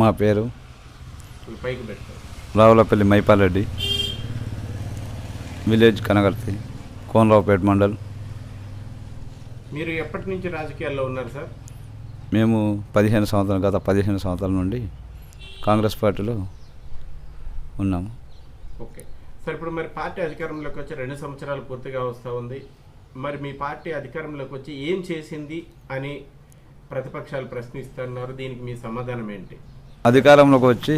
మా పేరు రావులపల్లి మైపాలరెడ్డి విలేజ్ కనగర్తి కోనరావుపేట మండల్. మీరు ఎప్పటి నుంచి రాజకీయాల్లో ఉన్నారు సార్? మేము పదిహేను సంవత్సరాలు గత పదిహేను సంవత్సరాల నుండి కాంగ్రెస్ పార్టీలో ఉన్నాము. ఓకే. సార్ ఇప్పుడు మరి పార్టీ అధికారంలోకి వచ్చి రెండు సంవత్సరాలు పూర్తిగా వస్తూ ఉంది. మరి మీ పార్టీ అధికారంలోకి వచ్చి ఏం చేసింది అని ప్రతిపక్షాలు ప్రశ్నిస్తున్నారు. దీనికి మీ సమాధానం ఏంటి? అధికారంలోకి వచ్చి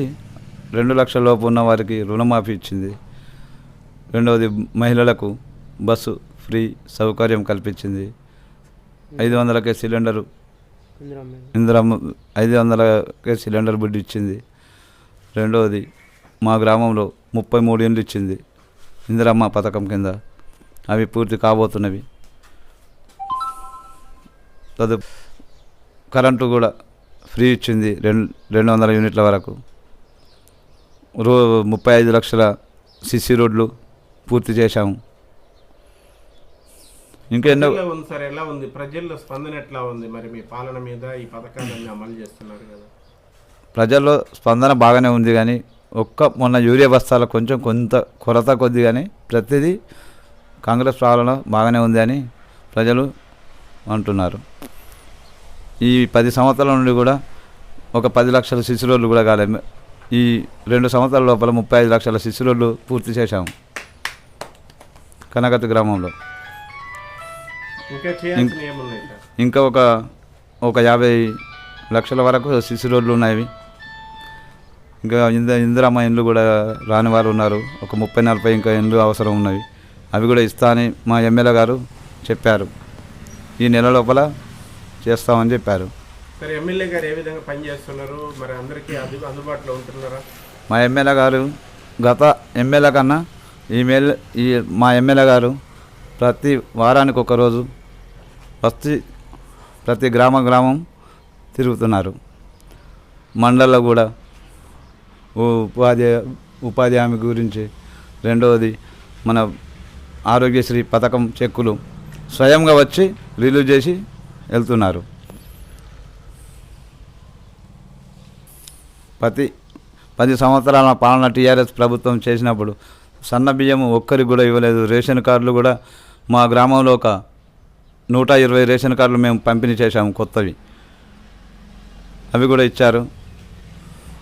రెండు లక్షల లోపు ఉన్న వారికి రుణమాఫీ ఇచ్చింది. రెండవది మహిళలకు బస్సు ఫ్రీ సౌకర్యం కల్పించింది. ఐదు వందలకే సిలిండరు ఇందిరమ్మ ఐదు వందలకే సిలిండర్ బిడ్డ ఇచ్చింది. రెండవది మా గ్రామంలో ముప్పై మూడు ఇండ్లు ఇచ్చింది ఇందిరమ్మ పథకం కింద. అవి పూర్తి కాబోతున్నవి. తదు కరెంటు కూడా ఫ్రీ ఇచ్చింది రెండు రెండు వందల యూనిట్ల వరకు. రో ముప్పై ఐదు లక్షల సిసి రోడ్లు పూర్తి చేశాము. ఇంకా ఎన్నో ఉంది సార్ ఎలా ఉంది? ప్రజల్లో స్పందన ఎట్లా ఉంది మరి మీ పాలన మీద ఈ పథకాలన్నీ అమలు చేస్తున్నారు కదా? ప్రజల్లో స్పందన బాగానే ఉంది కానీ ఒక్క మొన్న యూరియా బస్తాల కొంచెం కొంత కొరత కొద్ది కానీ ప్రతిదీ కాంగ్రెస్ పాలన బాగానే ఉంది అని ప్రజలు అంటున్నారు. ఈ పది సంవత్సరాల నుండి కూడా ఒక పది లక్షల శిశురోళ్ళు కూడా కాలేదు ఈ రెండు సంవత్సరాల లోపల ముప్పై ఐదు లక్షల శిశురోళ్ళు పూర్తి చేశాము కనగతి గ్రామంలో. ఇంకా ఒక ఒక యాభై లక్షల వరకు సిసి రోడ్లు ఉన్నాయి. ఇంకా ఇంద ఇందిరమ్మ ఇండ్లు కూడా రాని వారు ఉన్నారు. ఒక ముప్పై నలభై ఇంకా ఇండ్లు అవసరం ఉన్నవి అవి కూడా ఇస్తా అని మా ఎమ్మెల్యే గారు చెప్పారు. ఈ నెల లోపల చేస్తామని చెప్పారు. ఎమ్మెల్యే గారు ఏ విధంగా పనిచేస్తున్నారు మరి అందరికీ అందు అందుబాటులో ఉంటున్నారా? మా ఎమ్మెల్యే గారు గత ఎమ్మెల్యే కన్నా ఈ మేల్ ఈ మా ఎమ్మెల్యే గారు ప్రతి వారానికి ఒక రోజు ప్రతి ప్రతి గ్రామ గ్రామం తిరుగుతున్నారు. మండల్లో కూడా ఉపాధి ఉపాధి హామీ గురించి రెండవది మన ఆరోగ్యశ్రీ పథకం చెక్కులు స్వయంగా వచ్చి రిలీజ్ చేసి వెళ్తున్నారు. ప్రతి పది సంవత్సరాల పాలన టీఆర్ఎస్ ప్రభుత్వం చేసినప్పుడు సన్న బియ్యం ఒక్కరికి కూడా ఇవ్వలేదు. రేషన్ కార్డులు కూడా మా గ్రామంలో ఒక నూట ఇరవై రేషన్ కార్డులు మేము పంపిణీ చేశాము కొత్తవి. అవి కూడా ఇచ్చారు.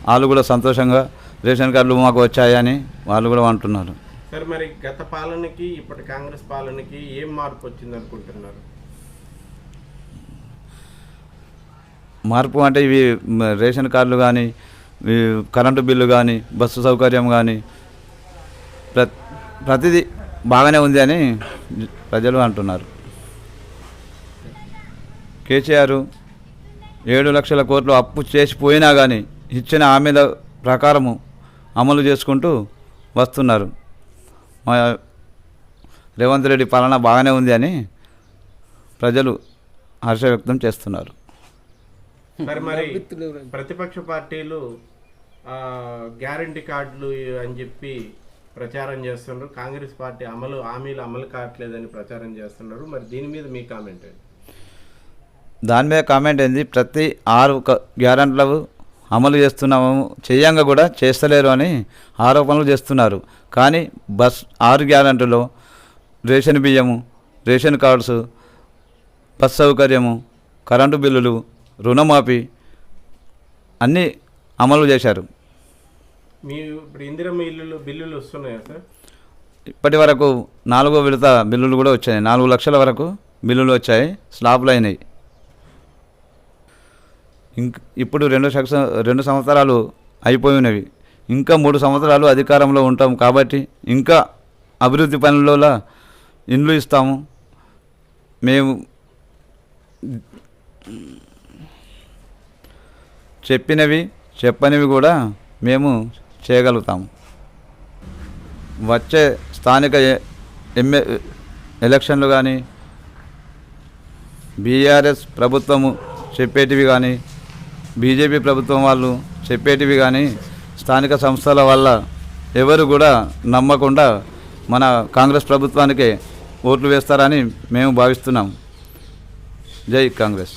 వాళ్ళు కూడా సంతోషంగా రేషన్ కార్డులు మాకు వచ్చాయని వాళ్ళు కూడా అంటున్నారు. సార్ మరి గత పాలనకి ఇప్పటి కాంగ్రెస్ పాలనకి ఏం మార్పు వచ్చింది అనుకుంటున్నారు మార్పు అంటే ఇవి రేషన్ కార్డులు కానీ కరెంటు బిల్లు కానీ బస్సు సౌకర్యం కానీ ప్ర ప్రతిదీ బాగానే ఉంది అని ప్రజలు అంటున్నారు. కేసీఆర్ ఏడు లక్షల కోట్లు అప్పు చేసిపోయినా కానీ ఇచ్చిన హామీల ప్రకారము అమలు చేసుకుంటూ వస్తున్నారు. మా రేవంత్ రెడ్డి పాలన బాగానే ఉంది అని ప్రజలు హర్ష వ్యక్తం చేస్తున్నారు. మరి మరి ప్రతిపక్ష పార్టీలు గ్యారంటీ కార్డులు అని చెప్పి ప్రచారం చేస్తున్నారు. కాంగ్రెస్ పార్టీ అమలు హామీలు అమలు కావట్లేదని ప్రచారం చేస్తున్నారు. మరి దీని మీద మీ కామెంట్ ఏంటి? దాని మీద కామెంట్ ఏంది? ప్రతి ఆరు గ్యారెంట్లు అమలు చేస్తున్నాము చేయంగా కూడా చేస్తలేరు అని ఆరోపణలు చేస్తున్నారు. కానీ బస్ ఆరు గ్యారెంటీలో రేషన్ బియ్యము రేషన్ కార్డ్స్ బస్ సౌకర్యము కరెంటు బిల్లులు రుణమాఫీ అన్నీ అమలు చేశారు. ఇప్పుడు ఇందిరమ్మ బిల్లులు వస్తున్నాయా సార్? ఇప్పటి వరకు నాలుగో విడత బిల్లులు కూడా వచ్చాయి. నాలుగు లక్షల వరకు బిల్లులు వచ్చాయి. స్లాబ్లు అయినాయి. ఇంక ఇప్పుడు రెండు సక్ష రెండు సంవత్సరాలు అయిపోయినవి. ఇంకా మూడు సంవత్సరాలు అధికారంలో ఉంటాం కాబట్టి ఇంకా అభివృద్ధి పనులలో ఇండ్లు ఇస్తాము. మేము చెప్పినవి చెప్పనివి కూడా మేము చేయగలుగుతాము. వచ్చే స్థానిక ఎ- ఎమ్మె ఎలక్షన్లు కానీ బీఆర్ఎస్ ప్రభుత్వము చెప్పేటివి కానీ బీజేపీ ప్రభుత్వం వాళ్ళు చెప్పేటివి కానీ స్థానిక సంస్థల వల్ల ఎవరు కూడా నమ్మకుండా మన కాంగ్రెస్ ప్రభుత్వానికే ఓట్లు వేస్తారని మేము భావిస్తున్నాం జై కాంగ్రెస్.